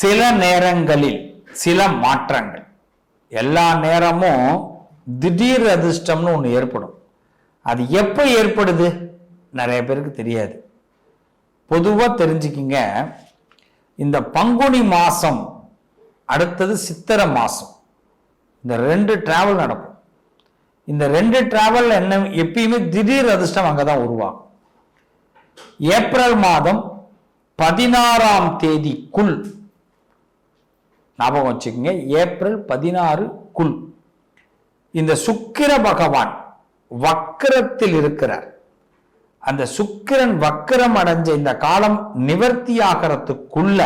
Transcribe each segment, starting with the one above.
சில நேரங்களில் சில மாற்றங்கள். எல்லா நேரமும் திடீர் அதிர்ஷ்டம்னு ஒன்று ஏற்படும். அது எப்போ ஏற்படுது? நிறைய பேருக்கு தெரியாது. பொதுவாக தெரிஞ்சுக்கிங்க இந்த பங்குனி மாதம் அடுத்தது சித்திரை மாதம் இந்த ரெண்டு டிராவல் நடக்கும். இந்த ரெண்டு டிராவல் என்ன எப்பயுமே திடீர் அதிர்ஷ்டம் அங்கே தான் உருவாகும். ஏப்ரல் மாதம் பதினாறாம் தேதிக்குள் ஞாபகம் வச்சுக்கோங்க. ஏப்ரல் பதினாறு குல். இந்த சுக்கிர பகவான் வக்கரத்தில் இருக்கிறார். அந்த சுக்கிரன் வக்கரம் அடைஞ்ச இந்த காலம் நிவர்த்தி ஆகிறதுக்குள்ள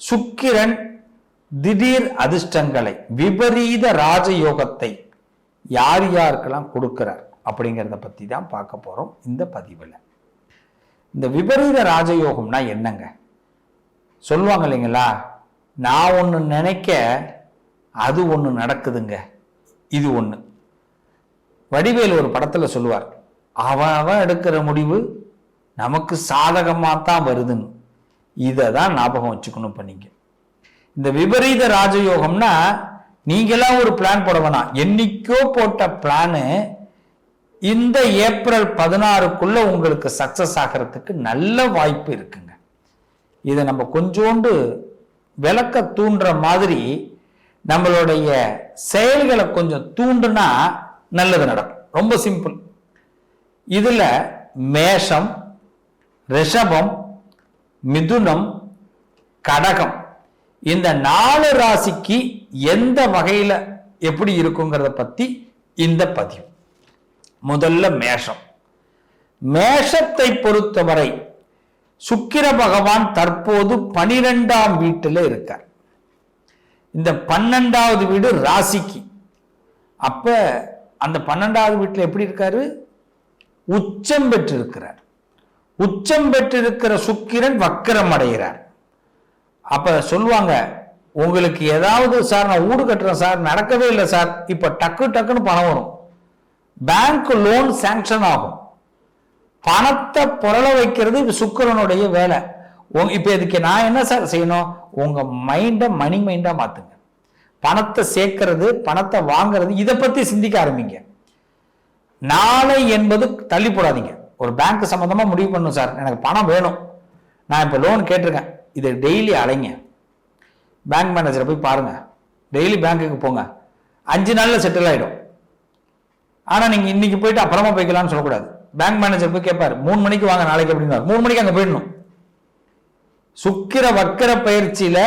சுக்கிரன் திடீர் அதிர்ஷ்டங்களை விபரீத ராஜயோகத்தை யார் யாருக்கெல்லாம் கொடுக்கிறார் அப்படிங்கிறத பத்தி தான் பார்க்க போறோம் இந்த பதிவில். இந்த விபரீத ராஜயோகம்னா என்னங்க? சொல்லுவாங்க இல்லைங்களா? நான் ஒன்று நினைக்க அது ஒன்று நடக்குதுங்க. இது ஒன்று வடிவேல் ஒரு படத்தில் சொல்லுவார் அவன் அவன் எடுக்கிற முடிவு நமக்கு சாதகமாக தான் வருதுன்னு. இதை தான் ஞாபகம் வச்சுக்கணும் பண்ணிங்க இந்த விபரீத ராஜயோகம்னா நீங்களாம் ஒரு பிளான் போட வேணாம் என்னைக்கோ போட்ட பிளானு இந்த ஏப்ரல் பதினாறுக்குள்ள உங்களுக்கு சக்சஸ் ஆகிறதுக்கு நல்ல வாய்ப்பு இருக்குங்க. இதை நம்ம கொஞ்சோண்டு விளக்க தூண்டுற மாதிரி நம்மளுடைய செயல்களை கொஞ்சம் தூண்டுனா நல்லது நடக்கும். ரொம்ப சிம்பிள் இதில் மேஷம் ரிஷபம் மிதுனம் கடகம். இந்த நாலு ராசிக்கு எந்த வகையில் எப்படி இருக்குங்கிறத பற்றி இந்த பதிவு. முதல்ல மேஷம். மேஷத்தை பொறுத்தவரை சுக்கிர பகவான் தற்போது பனிரெண்டாம் வீட்டில் இருக்கார். இந்த பன்னெண்டாவது வீடு ராசிக்கு. அப்ப அந்த பன்னெண்டாவது வீட்டில் எப்படி இருக்காரு? உச்சம் பெற்றிருக்கிறார். உச்சம் பெற்றிருக்கிற சுக்கிரன் வக்கரம் அடைகிறார். அப்ப சொல்லுவாங்க உங்களுக்கு ஏதாவது சார் நான் ஊடு கட்டுறேன் சார் நடக்கவே இல்லை சார். இப்ப டக்கு டக்குன்னு பணம் வரும். பேங்க் லோன் சாங்ஷன் ஆகும். பணத்தை புரள வைக்கிறது சுக்கரனுடைய சுக்கிரனுடைய வேலை. உங்க- இப்ப இதுக்கு நான் என்ன சார் செய்யணும்? உங்க மைண்டை மணி மைண்டா மாத்துங்க. பணத்தை சேர்க்கறது பணத்தை வாங்குறது இதை பத்தி சிந்திக்க ஆரம்பிங்க. நாளை என்பது தள்ளி போடாதீங்க. ஒரு பேங்க் சம்பந்தமா முடிவு பண்ணும் சார். எனக்கு பணம் வேணும். நான் இப்போ லோன் கேட்டிருக்கேன். இதை டெய்லி அலைங்க. பேங்க் மேனேஜரை போய் பாருங்க. டெய்லி பேங்க்குக்கு போங்க. அஞ்சு நாளில் செட்டில் ஆகிடும் ஆனால் நீங்கள் இன்னைக்கு போயிட்டு அப்புறமா போய்க்கலாம்னு சொல்லக்கூடாது. பேங்க் மேனேஜர் போய் கேட்பார் மூணு மணிக்கு வாங்க நாளைக்கு அப்படின்னு மூணு மணிக்கு அங்கே போயிடணும். சுக்கிர வக்கர பயிற்சியில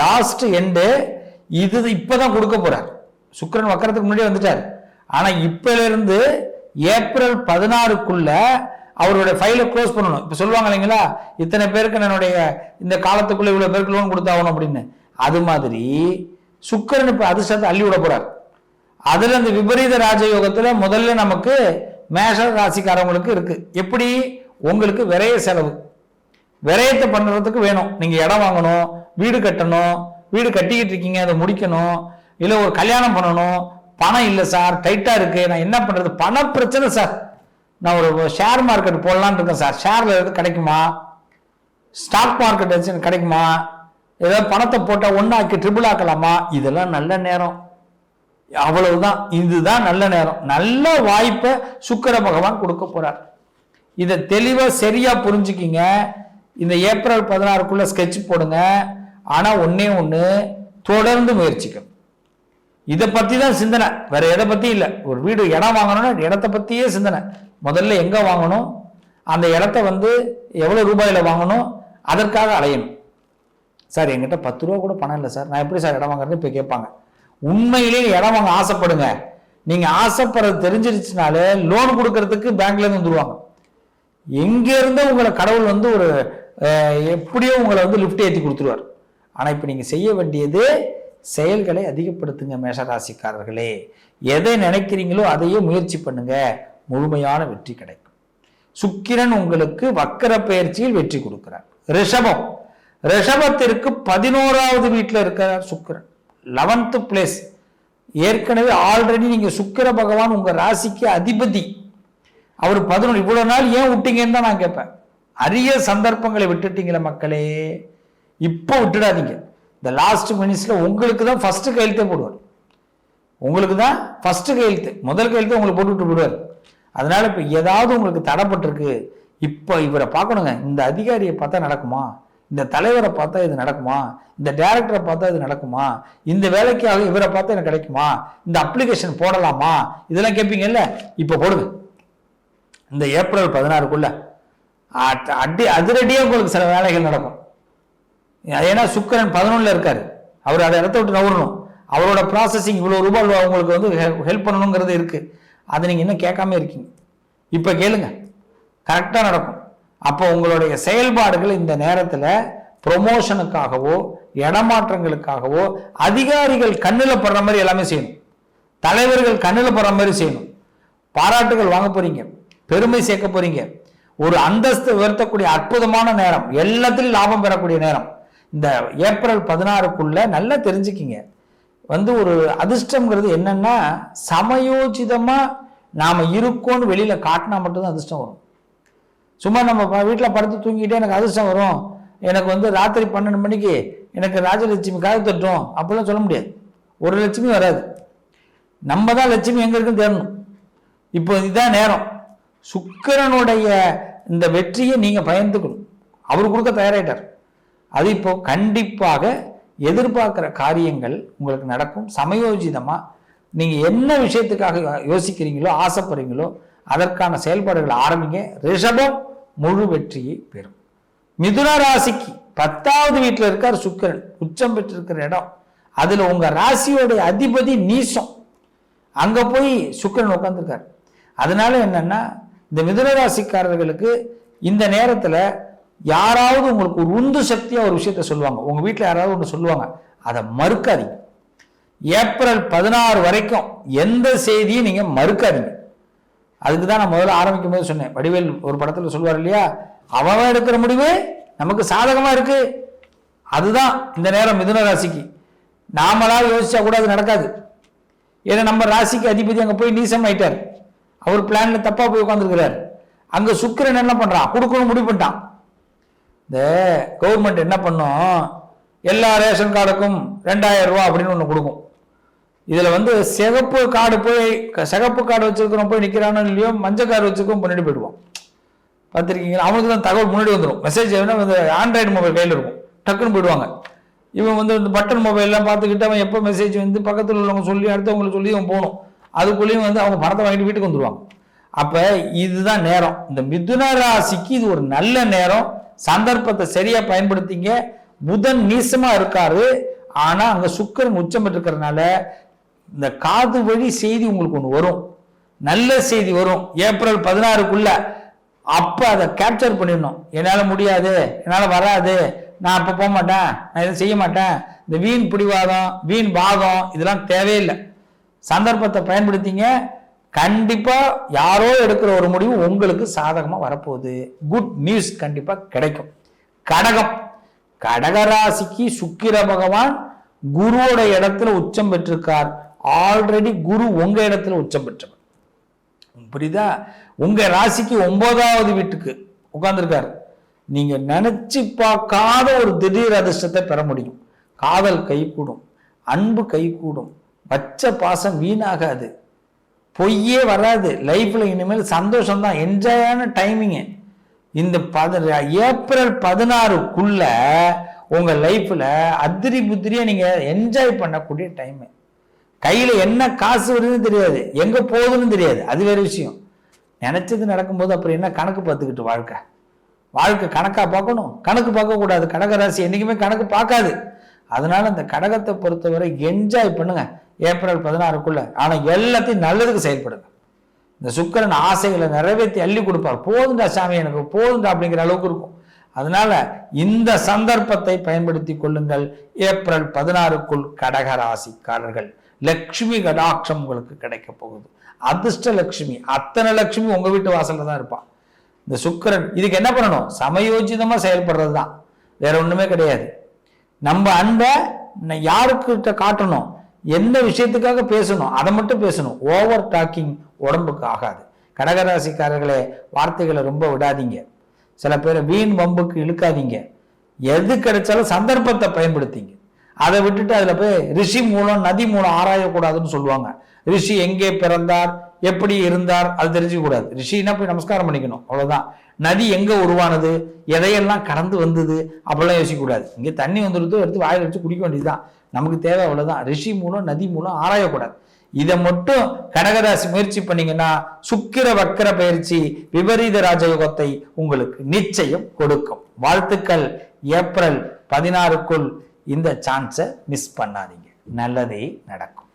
லாஸ்ட் எண்டு இது இப்பதான் கொடுக்க போறார். சுக்கிரன் வக்கரத்துக்கு முன்னாடி வந்துட்டார். ஆனா இப்பல இருந்து ஏப்ரல் பதினாறுக்குள்ள அவருடைய ஃபைலை க்ளோஸ் பண்ணணும். இப்போ சொல்லுவாங்க இல்லைங்களா இத்தனை பேருக்கு என்னுடைய இந்த காலத்துக்குள்ள இவ்வளோ பேருக்கு லோன் கொடுத்தாகணும் அப்படின்னு. அது மாதிரி சுக்கரன் இப்போ அதிர்ஷ்டத்தை அள்ளி விட போறார். அதுல இந்த விபரீத ராஜயோகத்துல முதல்ல நமக்கு மேஷ ராசிக்காரவங்களுக்கு இருக்குது எப்படி? உங்களுக்கு விரைய செலவு. விரயத்தை பண்ணுறதுக்கு வேணும். நீங்கள் இடம் வாங்கணும் வீடு கட்டணும் வீடு கட்டிக்கிட்டு இருக்கீங்க அதை முடிக்கணும் இல்லை ஒரு கல்யாணம் பண்ணணும். பணம் இல்லை சார் டைட்டாக இருக்குது நான் என்ன பண்ணுறது பண பிரச்சனை சார். நான் ஒரு ஷேர் மார்க்கெட் போடலான்னு இருக்கேன் சார். ஷேரில் எது கிடைக்குமா? ஸ்டாக் மார்க்கெட் வச்சு கிடைக்குமா? ஏதாவது பணத்தை போட்டால் ஒன்றாக்கி ட்ரிபிள் ஆக்கலாமா? இதெல்லாம் நல்ல நேரம். அவ்வளவுதான். இதுதான் நல்ல நேரம். நல்ல வாய்ப்பை சுக்கர பகவான் கொடுக்க போறார். இதை தெளிவாக சரியா புரிஞ்சுக்கிங்க. இந்த ஏப்ரல் பதினாறுக்குள்ள ஸ்கெட்ச் போடுங்க. ஆனா ஒன்னே ஒன்று தொடர்ந்து முயற்சிக்கணும். இதை பத்தி தான் சிந்தனை. வேற எதை பத்தி இல்லை. ஒரு வீடு இடம் வாங்கணும்னா இடத்த பத்தியே சிந்தனை. முதல்ல எங்க வாங்கணும்? அந்த இடத்த வந்து எவ்வளவு ரூபாயில வாங்கணும்? அதற்காக அலையணும். சார் என்கிட்ட பத்து ரூபா கூட பணம் இல்லை சார். நான் எப்படி சார் இடம் வாங்குறது இப்போ கேட்பாங்க. உண்மையிலேயே இடம் வாங்க ஆசைப்படுங்க. நீங்க ஆசைப்படுறது தெரிஞ்சிருச்சுனாலே லோன் கொடுக்கறதுக்கு பேங்க்ல இருந்து வந்துருவாங்க. எங்க இருந்தோ உங்களை கடவுள் வந்து ஒரு எப்படியோ உங்களை வந்து லிஃப்ட் ஏற்றி கொடுத்துருவார். ஆனா இப்போ நீங்க செய்ய வேண்டியது செயல்களை அதிகப்படுத்துங்க மேஷராசிக்காரர்களே. எதை நினைக்கிறீங்களோ அதையே முயற்சி பண்ணுங்க. முழுமையான வெற்றி கிடைக்கும். சுக்கிரன் உங்களுக்கு வக்கர பயிற்சியில் வெற்றி கொடுக்கிறார். ரிஷபம். ரிஷபத்திற்கு பதினோராவது வீட்டில் இருக்கிறார் சுக்கிரன். லெவன்த்து பிளேஸ் ஏற்கனவே ஆல்ரெடி நீங்கள் சுக்கிர பகவான் உங்கள் ராசிக்கு அதிபதி. அவர் பதினொன்று இவ்வளோ நாள் ஏன் விட்டீங்கன்னு தான் நான் கேட்பேன். அரிய சந்தர்ப்பங்களை விட்டுட்டீங்களே மக்களே. இப்போ விட்டுடாதீங்க. இந்த லாஸ்ட் மினிட்ஸில் உங்களுக்கு தான் ஃபஸ்ட்டு கையெழுத்தே போடுவார். உங்களுக்கு தான் ஃபஸ்ட்டு கையெழுத்து. முதல் கையெழுத்து உங்களுக்கு போட்டுவிட்டு போடுவார் அதனால் இப்போ ஏதாவது உங்களுக்கு தடைப்பட்டிருக்கு இப்போ இவரை பார்க்கணுங்க. இந்த அதிகாரியை பார்த்தா நடக்குமா? இந்த தலைவரை பார்த்தா இது நடக்குமா? இந்த டேரக்டரை பார்த்தா இது நடக்குமா? இந்த வேலைக்காக இவரை பார்த்தா எனக்கு கிடைக்குமா? இந்த அப்ளிகேஷன் போடலாமா? இதெல்லாம் கேட்பீங்கல்ல இப்போ போடுங்க. இந்த ஏப்ரல் பதினாறுக்குள்ள அடி அதிரடியாக உங்களுக்கு சில வேலைகள் நடக்கும். ஏன்னா சுக்கரன் பதினொன்றில் இருக்கார். அவர் அதை இடத்த விட்டு நவரணும் அவரோட ப்ராசஸிங் இவ்வளோ ரூபாய் உங்களுக்கு வந்து ஹெல்ப் பண்ணணுங்கிறது இருக்குது அதை நீங்கள் இன்னும் கேட்காம இருக்கீங்க. இப்போ கேளுங்க. கரெக்டாக நடக்கும். அப்போ உங்களுடைய செயல்பாடுகள் இந்த நேரத்தில் ப்ரொமோஷனுக்காகவோ இடமாற்றங்களுக்காகவோ அதிகாரிகள் கண்ணில் படுற மாதிரி எல்லாமே செய்யணும். தலைவர்கள் கண்ணில் படுற மாதிரி செய்யணும். பாராட்டுகள் வாங்க போறீங்க. பெருமை சேர்க்க போறீங்க. ஒரு அந்தஸ்து உயர்த்தக்கூடிய அற்புதமான நேரம். எல்லாத்திலும் லாபம் பெறக்கூடிய நேரம். இந்த ஏப்ரல் பதினாறுக்குள்ள நல்லா தெரிஞ்சுக்கிங்க. வந்து ஒரு அதிர்ஷ்டம்ங்கிறது என்னன்னா சமயோஜிதமாக நாம் இருக்கோன்னு வெளியில் காட்டினா மட்டும்தான் அதிர்ஷ்டம் வரும். சும்மா நம்ம ப- படுத்து தூங்கிட்டே எனக்கு அதிர்ஷ்டம் வரும். எனக்கு வந்து ராத்திரி பன்னெண்டு மணிக்கு எனக்கு ராஜலட்சுமி காது தட்டும். அப்படிலாம் சொல்ல முடியாது. ஒரு லட்சுமி வராது. நம்ம தான் லட்சுமி எங்கே இருக்குன்னு தேடணும். இப்போ இதுதான் நேரம். சுக்கிரனுடைய இந்த வெற்றியை நீங்கள் பயந்துக்கணும். அவர் கொடுக்க தயாராகிட்டார் அது இப்போ கண்டிப்பாக எதிர்பார்க்குற காரியங்கள் உங்களுக்கு நடக்கும். சமயோஜிதமாக நீங்கள் என்ன விஷயத்துக்காக யோசிக்கிறீங்களோ ஆசைப்படுறீங்களோ அதற்கான செயல்பாடுகளை ஆரம்பிங்க. ரிஷபம் முழு வெற்றியை பெறும். மிதுன ராசிக்கு பத்தாவது வீட்டில் இருக்கார் சுக்கிரன். உச்சம் பெற்றிருக்கிற இடம். அதில் உங்கள் ராசியோடைய அதிபதி நீசம். அங்கே போய் சுக்கிரன் உட்காந்துருக்கார் அதனால என்னன்னா இந்த மிதுன ராசிக்காரர்களுக்கு இந்த நேரத்தில் யாராவது உங்களுக்கு ஒரு உந்து சக்தியாக ஒரு விஷயத்த சொல்லுவாங்க. உங்கள் வீட்டில் யாராவது ஒன்று சொல்லுவாங்க. அதை மறுக்காதீங்க. ஏப்ரல் பதினாறு வரைக்கும் எந்த செய்தியும் நீங்கள் மறுக்காதீங்க. அதுக்கு தான் நான் முதல்ல ஆரம்பிக்கும் போது சொன்னேன். வடிவேல் ஒரு படத்தில் சொல்லுவார் இல்லையா? அவன் எடுக்கிற முடிவு நமக்கு சாதகமாக இருக்குது அதுதான் இந்த நேரம் மிதுன ராசிக்கு. நாமளாக யோசிச்சா கூட அது நடக்காது. ஏன்னா நம்ம ராசிக்கு அதிபதி அங்கே போய் நீசம் ஆயிட்டார். அவர் பிளானில் தப்பாக போய் உட்காந்துருக்கிறார் அங்கே சுக்கிரன் என்ன பண்ணுறான் கொடுக்கணும் முடிவு பண்ணிட்டான். இந்த கவர்மெண்ட் என்ன பண்ணும்? எல்லா ரேஷன் கார்டுக்கும் ரெண்டாயிரம் ரூபா அப்படின்னு ஒன்று கொடுக்கும். இதில் வந்து சிகப்பு கார்டு போய் க- சிகப்பு கார்டு வச்சுருக்கிறோம் போய் நிற்கிறானோ இல்லையோ மஞ்சள் கார்டு வச்சுருக்கோம் முன்னாடி போயிடுவான். பார்த்துருக்கீங்களா? அவனுக்கு தான் தகவல் முன்னாடி வந்துடும் மெசேஜ் வந்து ஆண்ட்ராய்டு மொபைல் கையில் இருக்கும். டக்குன்னு போயிடுவாங்க. இவன் வந்து இந்த பட்டன் மொபைல்லாம் பார்த்துக்கிட்டு அவன் எப்போ மெசேஜ் வந்து பக்கத்தில் உள்ளவங்க சொல்லி அடுத்தவங்களுக்கு சொல்லி அவன் போகணும். அதுக்குள்ளேயும் வந்து அவங்க பணத்தை வாங்கிட்டு வீட்டுக்கு வந்துடுவாங்க அப்போ இதுதான் நேரம். இந்த மிதுன ராசிக்கு இது ஒரு நல்ல நேரம். சந்தர்ப்பத்தை சரியாக பயன்படுத்திங்க. புதன் நீசமாக இருக்காரு. ஆனால் அங்கே சுக்கரன் உச்சம் பெற்றிருக்கிறதுனால இந்த காது வழி செய்தி உங்களுக்கு ஒன்று வரும். நல்ல செய்தி வரும். ஏப்ரல் பதினாறுக்குள்ள அப்போ அதை கேப்சர் பண்ணிடணும். என்னால் முடியாது. என்னால் வராது. நான் அப்போ போக மாட்டேன். நான் எதுவும் செய்ய மாட்டேன். இந்த வீண் பிடிவாதம் வீண் வாதம் இதெல்லாம் தேவையில்லை. சந்தர்ப்பத்தை பயன்படுத்திங்க. கண்டிப்பாக யாரோ எடுக்கிற ஒரு முடிவு உங்களுக்கு சாதகமாக வரப்போகுது. குட் நியூஸ் கண்டிப்பாக கிடைக்கும். கடகம். கடகராசிக்கு சுக்கிர பகவான் குருவோட இடத்துல உச்சம் பெற்றிருக்கார். ஆல்ரெடி குரு உங்க இடத்துல உச்சம் பெற்றவர். புரியுதா? உங்க ராசிக்கு ஒன்பதாவது வீட்டுக்கு உட்கார்ந்துருக்காரு. நீங்க நினைச்சு பார்க்காத ஒரு திடீர் அதிர்ஷ்டத்தை பெற முடியும். காதல் கைகூடும் அன்பு கைகூடும் வச்ச பாசம் வீணாகாது பொய்யே வராது. லைஃப்ல இனிமேல் சந்தோஷம் தான் என்ஜாயான டைமிங்கு இந்த பத ஏப்ரல் பதினாறுக்குள்ள உங்க லைஃப்ல அதிரி புத்திரியா நீங்க என்ஜாய் பண்ணக்கூடிய டைம் கையில் என்ன காசு வருதுன்னு தெரியாது. எங்கே போகுதுன்னு தெரியாது. அது வேற விஷயம். நினச்சது நடக்கும்போது அப்புறம் என்ன கணக்கு பார்த்துக்கிட்டு வாழ்க்கை? வாழ்க்கை கணக்காக பார்க்கணும். கணக்கு பார்க்கக்கூடாது கடக கடகராசி என்னைக்குமே கணக்கு பார்க்காது. அதனால் அந்த கடகத்தை பொறுத்தவரை என்ஜாய் பண்ணுங்க. ஏப்ரல் பதினாறுக்குள்ள. ஆனால் எல்லாத்தையும் நல்லதுக்கு செயல்படுங்க. இந்த சுக்கிரன் ஆசைகளை நிறைவேற்றி அள்ளி கொடுப்பார். போதுண்டா சாமி எனக்கு போதுண்டா அப்படிங்கிற அளவுக்கு இருக்கும். அதனால இந்த சந்தர்ப்பத்தை பயன்படுத்தி கொள்ளுங்கள். ஏப்ரல் பதினாறுக்குள் கடகராசிக்காரர்கள் லக்ஷ்மி கடாட்சம் உங்களுக்கு கிடைக்க போகுது. அதிர்ஷ்ட லக்ஷ்மி அத்தனை லக்ஷ்மி உங்க வீட்டு வாசல்ல தான் இருப்பான் இந்த சுக்கிரன் இதுக்கு என்ன பண்ணணும்? சமயோஜிதமா செயல்படுறது தான் வேற ஒண்ணுமே கிடையாது. நம்ம அன்பை யாருக்கிட்ட காட்டணும்? எந்த விஷயத்துக்காக பேசணும்? அதை மட்டும் பேசணும். ஓவர் டாக்கிங் உடம்புக்கு ஆகாது. கடகராசிக்காரர்களே வார்த்தைகளை ரொம்ப விடாதீங்க. சில பேரை வீண் வம்புக்கு இழுக்காதீங்க. எது கிடைச்சாலும் சந்தர்ப்பத்தை பயன்படுத்திங்க. அதை விட்டுட்டு அதில் போய் ரிஷி மூலம் நதி மூலம் ஆராயக்கூடாதுன்னு சொல்லுவாங்க. ரிஷி எங்கே பிறந்தார்? எப்படி இருந்தார்? அது தெரிஞ்சுக்கூடாது ரிஷின்னா ரிஷினா போய் நமஸ்காரம் பண்ணிக்கணும். அவ்வளோதான் நதி எங்கே உருவானது? எதையெல்லாம் கடந்து வந்தது? அப்படிலாம் யோசிக்கக்கூடாது. இங்கே தண்ணி வந்துடுதோ எடுத்து வாயில் வச்சு குடிக்க வேண்டியதுதான். நமக்கு தேவை அவ்வளோதான் ரிஷி மூலம் நதி மூலம் ஆராயக்கூடாது. இதை மட்டும் கடகராசி முயற்சி பண்ணீங்கன்னா சுக்கிர வக்கர பயிற்சி விபரீத ராஜயோகத்தை உங்களுக்கு நிச்சயம் கொடுக்கும். வாழ்த்துக்கள். ஏப்ரல் பதினாறுக்குள் இந்த சான்ஸை மிஸ் பண்ணாதீங்க. நல்லதே நடக்கும்.